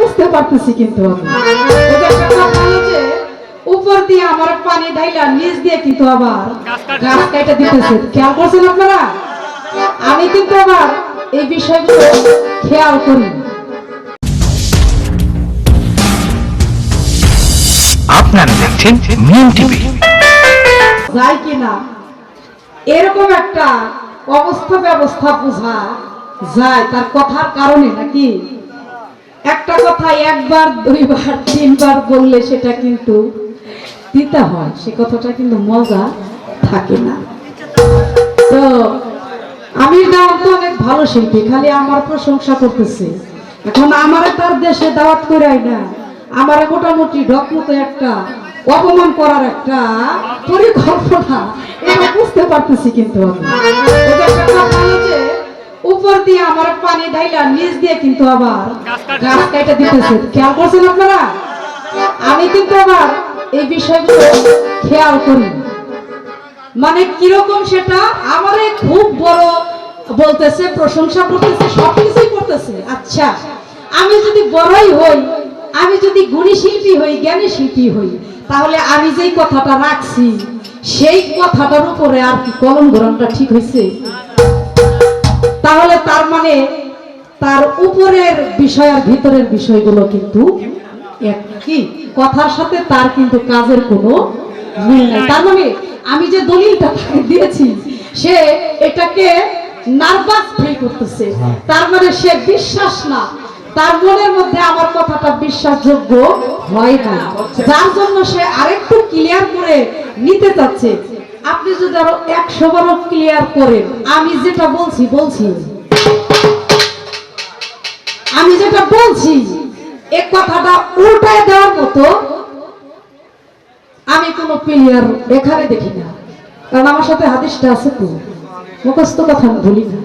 বুঝতে পারতেছি কিন্তু উপর দিয়ে আমার পানি ঢাইলা নিচ দিয়ে কিন্তু আবার গাছ কাটা দিতেছে। খেয়াল করছেন আপনারা? আমি কিন্তু আবার এই বিষয়গুলো খেয়াল করি। আপনারা দেখছেন মিম টিভি। যায় কিনা? এরকম একটা অবস্থা ব্যবস্থা বোঝা যায়। তার কথার কারণে নাকি একটা কথা একবার, দুইবার, তিনবার বললে সেটা কিন্তু দিতে হয়। সে কথাটা কিন্তু মজা থাকে না। তো আমির দাওয়াত তো অনেক ভালো শিল্পী, খালি আমার প্রশংসা করতেছে। এখন আমারে তার দেশে দাওয়াত করে না। আমার মোটামুটি ঢক মতো একটা অপমান করার একটা পরিকল্পনা। এটা বুঝতে পারতেছি কিন্তু আমি। উপর দিয়ে আমার পানি ঢাইলা নিচ দিয়ে কিন্তু আবার গাছ কাটা দিতেছে। খেয়াল করছেন আপনারা? আমি কিন্তু আবার এই বিষয়গুলো খেয়াল করি। মানে কীরকম সেটা? আমারে খুব বড় বলতেছে, প্রশংসা করতেছে সবকিছুই করতেছে। আচ্ছা আমি যদি বড়ই হই, আমি যদি গুণী শিল্পী হই, জ্ঞানী শিল্পী হই, তাহলে আমি যেই কথাটা রাখছি, সেই কথাটার উপরে আর কি কলম ঘোরানটা ঠিক হয়েছে তাহলে তার মানে তার উপরের বিষয় আর ভিতরের বিষয়গুলো কিন্তু এক কি কথার সাথে তার কিন্তু কাজের কোনো মিল নাই। তার মানে আমি যে দলিলটা তাকে দিয়েছি সে এটাকে নার্ভাস ফিল করতেছে। তার মানে সে বিশ্বাস না। তার মনের মধ্যে আমার কথাটা বিশ্বাসযোগ্য হয় না যার জন্য সে আরেকটু ক্লিয়ার করে নিতে চাচ্ছে আপনি যদি আরও একশো বারো ক্লিয়ার করেন, আমি যেটা বলছি বলছি। আমি যেটা বলছি, এ কথাটা উল্টায় দেওয়ার মতো আমি কোনো প্লেয়ার এখানে দেখি না। কারণ আমার সাথে হাদিসটা আছে তো। মুখস্থ কথা আমি বলি না।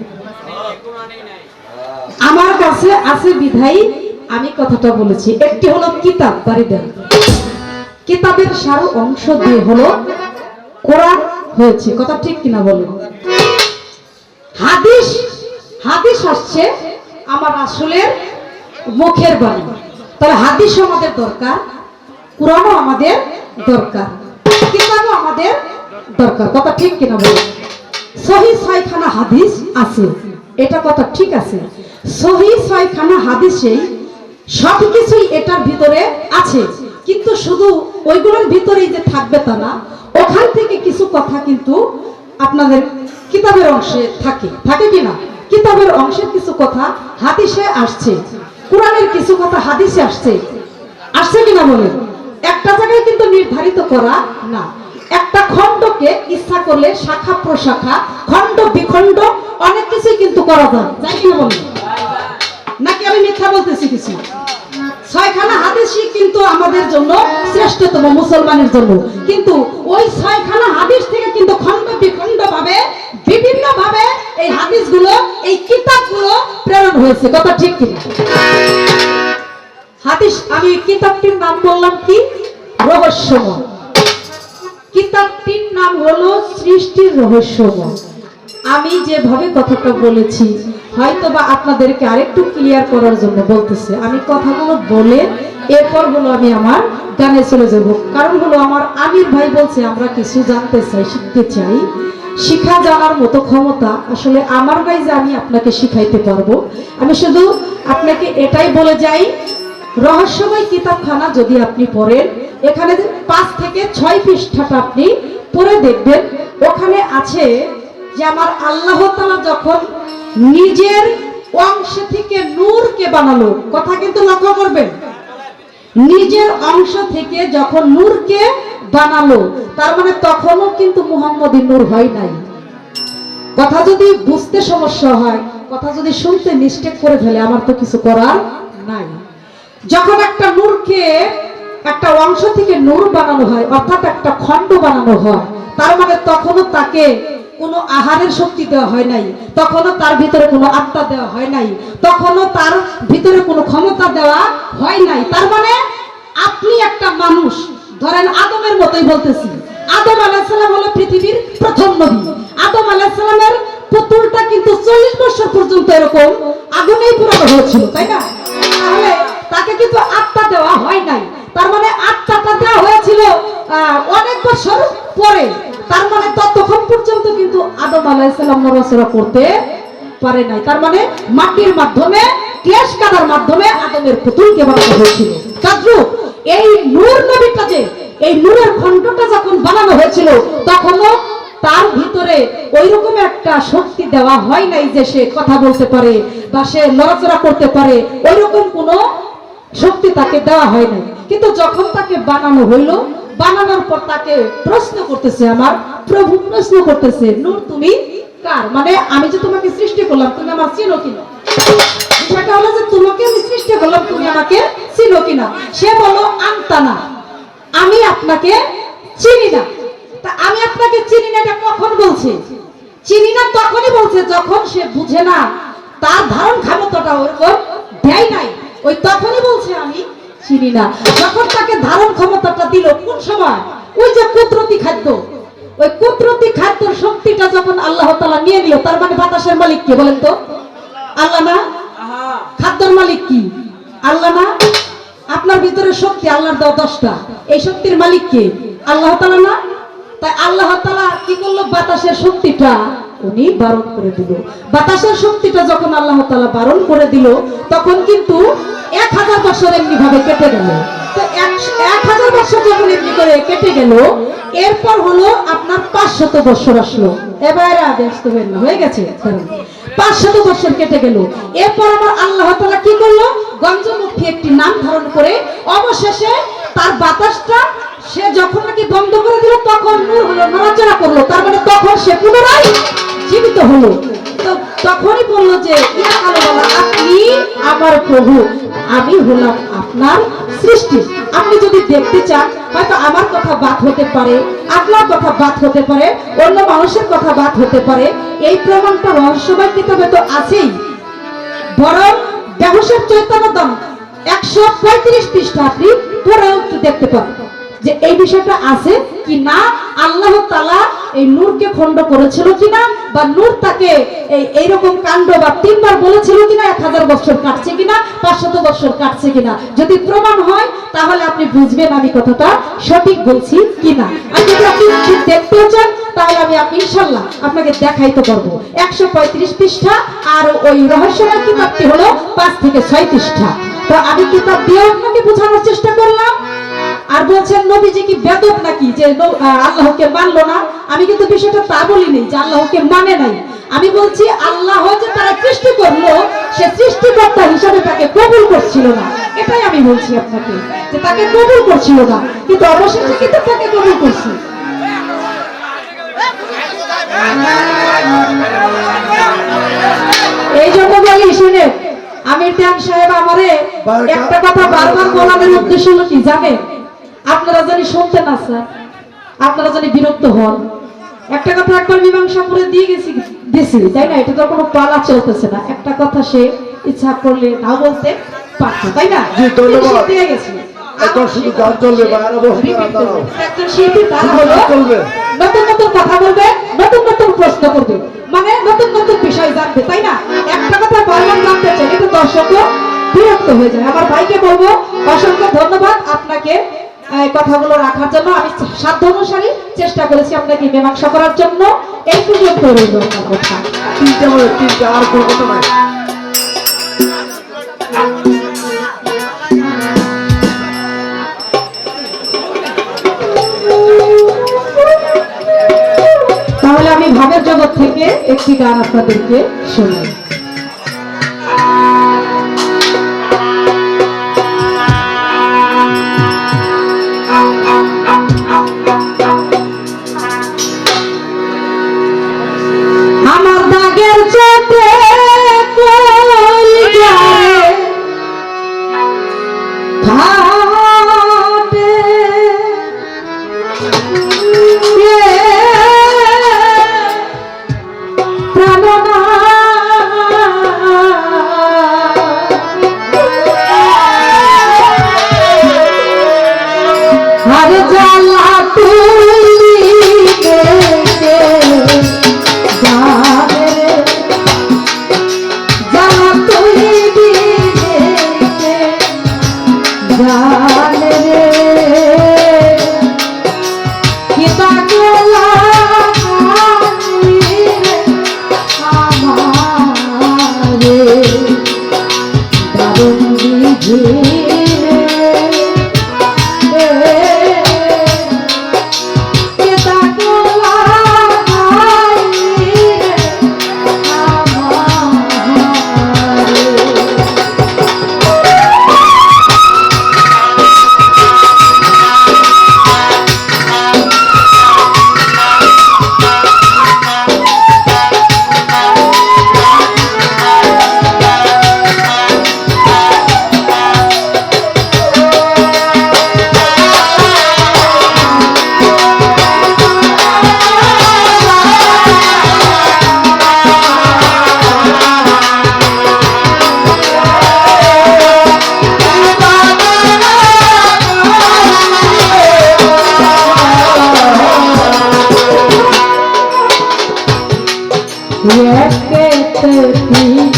আমার কাছে আছে বিধাই আমি কথাটা বলেছি। একটি হলো কিতাব, বাড়ি দেন। কিতাবের সারু অংশ দিয়ে হলো কোরআন হয়েছে। কথা ঠিক কিনা বলুন? হাদিস হাদিস আসছে আমার আসলের মুখের বাণী। তাহলে হাদিসও আমাদের দরকার, কোরআনও আমাদের দরকার, কিতাবও আমাদের দরকার। কথা ঠিক কিনা বলুন? সহি ছয়খানা হাদিস আছে। এটা কথা ঠিক আছে। সহি ছয়খানা হাদিসেই সব কিছুই এটার ভিতরে আছে। কিন্তু শুধু ওইগুলোর ভিতরেই যে থাকবে তা না, ওখান থেকে কিছু কথা কিন্তু আপনাদের কিতাবের অংশে থাকে। থাকে কি না? কিতাবের অংশের কিছু কথা হাদিসে আসছে। কোরআনের কিছু কথা হাদিসে আসছে। আসছে কিনা বলেন? একটা জায়গায় কিন্তু নির্ধারিত করা না। একটা খণ্ডকে ইচ্ছা করলে শাখা প্রশাখা, খণ্ড বিখণ্ড, অনেক কিছুই কিন্তু করা যায়। যাই কিনা বলেন? নাকি আমি মিথ্যা বলতেছি কিছু? ছয়খানা হাদিসই কিন্তু আমাদের জন্য শ্রেষ্ঠতম মুসলমানের জন্য। কিন্তু ওই ছয়খানা হাদিস থেকে কিন্তু খণ্ড বিখণ্ড ভাবে বিভিন্ন ভাবে এই হাদিসগুলো, এই কিতাবগুলো প্রেরণ হয়েছে। কথা ঠিক কিনা? হাদিস, আমি কিতাবটির নাম বললাম কি? রহস্যময়। কিতাবটির নাম হলো সৃষ্টির রহস্যময়। আমি যেভাবে কথাটা বলেছি হয়তো বা আপনাদেরকে আরেকটু ক্লিয়ার করার জন্য বলতেছে, আমি কথাগুলো বলে এরপর হলো আমি আমার গানে চলে যাব। কারণ হলো আমার আমির ভাই বলছে, আমরা কিছু জানতে চাই, শিখতে চাই। শিখা জানার মতো ক্ষমতা আসলে আমার ভাই যে আমি আপনাকে শিখাইতে পারব। আমি শুধু আপনাকে এটাই বলে যাই, রহস্যময় কিতাবখানা যদি আপনি পড়েন, এখানে পাঁচ থেকে ছয় পৃষ্ঠাটা আপনি পড়ে দেখবেন। ওখানে আছে যে আমার আল্লাহ তালা যখন নিজের অংশ থেকে নূরকে বানালো। কথা কিন্তু লক্ষ্য করবেন। নিজের অংশ থেকে যখন নূরকে বানালো, তার মানে তখনও কিন্তু মুহাম্মদী নূর হয় নাই। কথা যদি বুঝতে সমস্যা হয়, কথা যদি শুনতে মিস্টেক করে ফেলে, আমার তো কিছু করার নাই। যখন একটা নূরকে একটা অংশ থেকে নূর বানানো হয়, অর্থাৎ একটা খণ্ড বানানো হয়, তার মানে তখনও তাকে কোনো আহারের শক্তি দেওয়া হয় নাই, তখনও তার ভিতরে কোনো আত্মা দেওয়া হয় নাই, তখনও তার ভিতরে কোনো ক্ষমতা দেওয়া হয় নাই। তার মানে আপনি একটা মানুষ, ধরেন আদমের মতোই বলতেছি। আদম আলাহিসাল্লাম হলো পৃথিবীর প্রথম নবী। আদম আলাহিসাল্লামের পুতুলটা কিন্তু চল্লিশ বছর পর্যন্ত এরকম আগুনেই পুরানো হয়েছিল, তাই না? তাহলে তাকে কিন্তু আত্মা দেওয়া হয় নাই। তার মানে আত্মাটা দেওয়া হয়েছিল অনেক বছর পরে। তার মানে ততক্ষণ পর্যন্ত কিন্তু আদম আলাইসাল্লাম নড়াচড়া করতে পারে নাই। তার মানে মাটির মাধ্যমে ক্লেশ কাদার মাধ্যমে আদমের পুতুলকে বানানো হয়েছিল। কাজু, এই নূর নবীটা যে এই নূরের খণ্ডটা যখন বানানো হয়েছিল, তখনও তার ভিতরে ওই রকম একটা শক্তি দেওয়া হয় নাই যে সে কথা বলতে পারে বা সে লড়াচড়া করতে পারে ওই রকম কোনো শক্তি তাকে দেওয়া হয় নাই। কিন্তু যখন তাকে বানানো হইল বানানোর পর তাকে প্রশ্ন করতেছে আমার, প্রভু প্রশ্ন করতেছে, নূর, তুমি কার? মানে আমি যে তোমাকে সৃষ্টি করলাম, তুমি আমার চিনো কিনা? বিষয়টা হলো যে তোমাকে আমি সৃষ্টি করলাম, তুমি আমাকে চিনো কিনা? সে বলো আন্তানা আমি আপনাকে চিনি না। তা আমি আপনাকে চিনি না এটা কখন বলছে? চিনি না তখনই বলছে যখন সে বুঝে না, তার ধারণ ক্ষমতাটা ওরকম দেয় নাই। ওই তখনই বলছে আমি চিনি না। যখন তাকে ধারণ ক্ষমতাটা দিল কোন সময়? ওই যে কুদরতি খাদ্য। ওই কুদরতি খাদ্যর শক্তিটা যখন আল্লাহ তাআলা নিয়ে নিল তার মানে বাতাসের মালিক কে বলেন তো? আল্লাহ না খাদ্যর মালিক কি? আল্লাহ না আপনার ভিতরে শক্তি আল্লাহর দেওয়া দশটা। এই শক্তির মালিক কে? আল্লাহ তাআলা না? তাই আল্লাহ তাআলা কি করল? বাতাসের শক্তিটা উনি বারণ করে দিল। বাতাসের শক্তিটা যখন আল্লাহ তালা বারণ করে দিল, তখন কিন্তু এক হাজার বছর এমনি ভাবে কেটে গেল। তো এক- এক হাজার বছর যখন এমনি করে কেটে গেল, এরপর হলো আপনার পাঁচশত বছর আসলো। এবার আদেশ হয়ে গেছে। পাঁচশত বছর কেটে গেল। এরপর আমার আল্লাহ তালা কি করল? গঞ্জমুখী একটি নাম ধারণ করে অবশেষে তার বাতাসটা সে যখন নাকি বন্ধ করে দিল, তখন নূর হলো নড়াচড়া করল। তার মানে তখন সে পুনরায় জীবিত হলো। তখনই বলল যে আপনি আমার প্রভু। আমি হলাম আপনার সৃষ্টি। আপনি যদি দেখতে চান, হয়তো আমার কথা বাদ হতে পারে, আপনার কথা বাদ হতে পারে, অন্য মানুষের কথা বাদ হতে পারে। এই প্রমাণটা রহস্যময় কিতাবে তো আছেই। বরং ব্যবসার চৈতন্যদম একশো পঁয়ত্রিশ পৃষ্ঠা আপনি পড়েও দেখতে পাবেন যে এই বিষয়টা আছে কি না আল্লাহ তালা এই নূরকে খণ্ড করেছিল কিনা বা নূর তাকে এই এইরকম কাণ্ড বা তিনবার বলেছিল কিনা, এক হাজার বছর কাটছে কিনা, পাঁচশত বছর কাটছে কিনা? যদি প্রমাণ হয়, তাহলে আপনি বুঝবেন আমি কথাটা সঠিক বলছি কিনা। আর যদি আপনি ঠিক দেখতেও চান, তাহলে আমি আপনি ইনশাল্লাহ আপনাকে দেখাইতে পারব। একশো পঁয়ত্রিশ পৃষ্ঠা, আর ওই রহস্যময় কিতাবটি হলো পাঁচ থেকে ছয় পৃষ্ঠা। তো আমি কিতাব দিয়ে আপনাকে বোঝানোর চেষ্টা করলাম। আর বলছেন নবীজি কি বেদব নাকি? যে আল্লাহকে মানলো না? আমি কিন্তু বিষয়টা তা বলিনি যে আল্লাহকে মানে নাই। আমি বলছি আল্লাহ যে তারা সৃষ্টি করল সে সৃষ্টিকর্তা হিসাবে তাকে কবুল করছিল না। এটাই আমি বলছি আপনাকে যে তাকে কবুল করছিল না। কিন্তু অবশেষে কিন্তু তাকে কবুল করছি। এই জন্য বলি শুনে আমির ট্যাং সাহেব আমারে একটা কথা বারবার বলানোর উদ্দেশ্য হলো কি জানেন? আপনারা জানি শুনতে না স্যার। আপনারা জানি বিরক্ত হন। একটা কথা একবার মীমাংসা করে দিয়ে গেছি দিছি তাই না? এটা তো কোনো পালা চলতেছে না। একটা কথা সে ইচ্ছা করলে নাও বলতে পারতো তাই না? জি, ধন্যবাদ। দিয়ে গেছি। নতুন নতুন কথা বলবে নতুন নতুন প্রশ্ন করবে। মানে নতুন নতুন বিষয় জানবে তাই না? একটা কথা বারবার জানতে চাই কিন্তু দর্শকও বিরক্ত হয়ে যায়। আমার ভাইকে বলব অসংখ্য ধন্যবাদ আপনাকে। কথাগুলো রাখার জন্য আমি সাধ্য অনুসারী চেষ্টা করেছি আপনাকে মীমাংসা করার জন্য। এই পর্যন্ত রইল কথা। তিনটে তিনটে আর কোনো কথা নাই। তাহলে আমি ভাবের জগৎ থেকে একটি গান আপনাদেরকে শোনাই একটি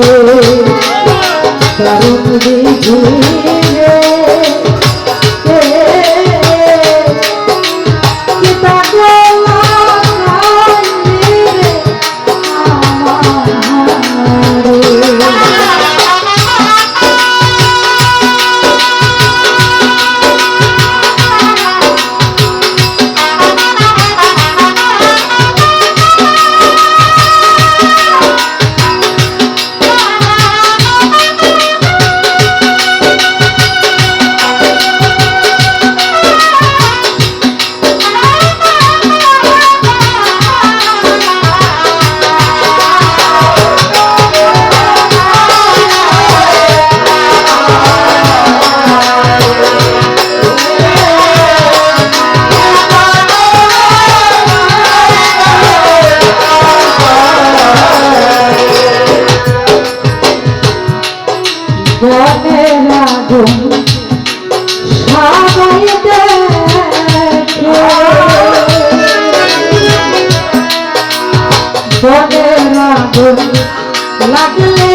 করুণ বিধি লাগলে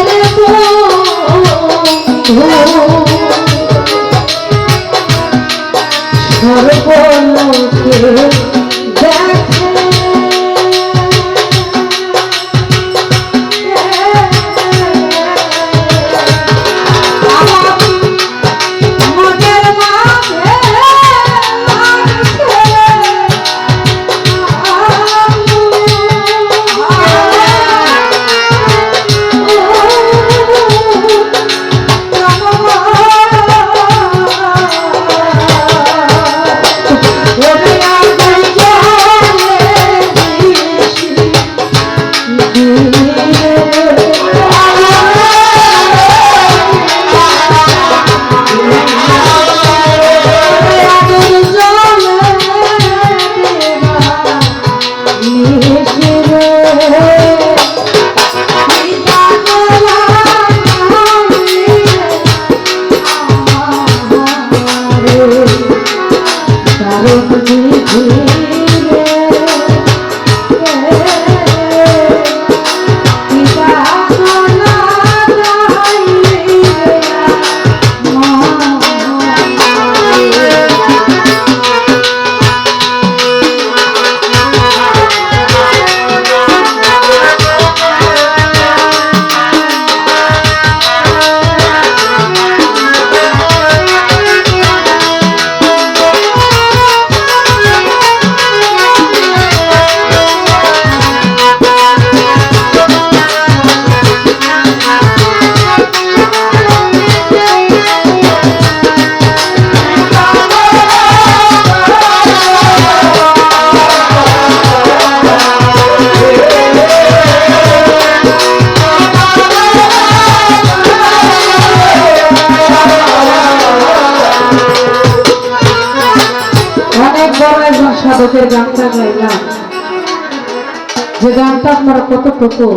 আপনারা কতটুকু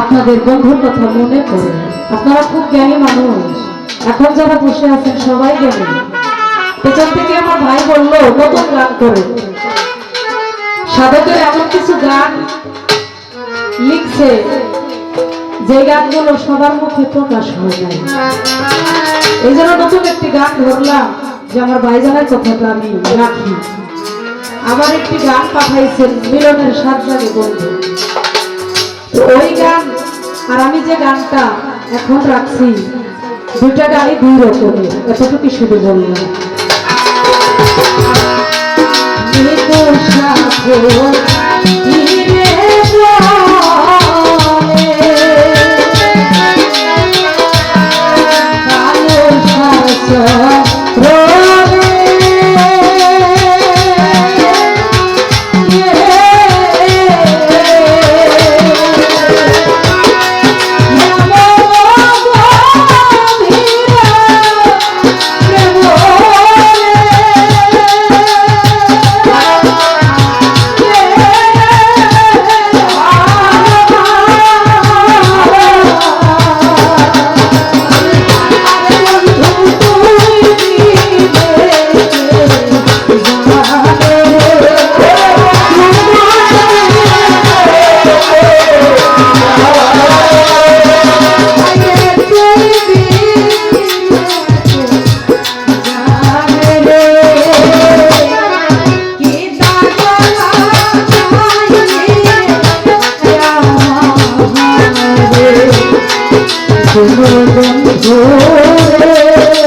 আপনাদের বন্ধুর কথা মনে পড়ে আপনারা খুব জ্ঞানী মানুষ। এখন যারা বসে আছেন, সবাই জ্ঞানী। পেছন থেকে আমার ভাই বলল, নতুন গান করে। সাধকের এমন কিছু গান লিখছে, যে গানগুলো সবার মুখে প্রকাশ হয়ে যায়। এই জন্য নতুন একটি গান ধরলাম, যে আমার ভাইজানের কথাটা আমি রাখি। আবার একটি গান পাঠাইছেন মিলনের সাত জাগে বন্ধু। তো ওই গান আর আমি যে গানটা এখন রাখছি, দুইটা গানই দুই রকমের এতটুকু শুধু বললাম। সাথে বন্ধু রে।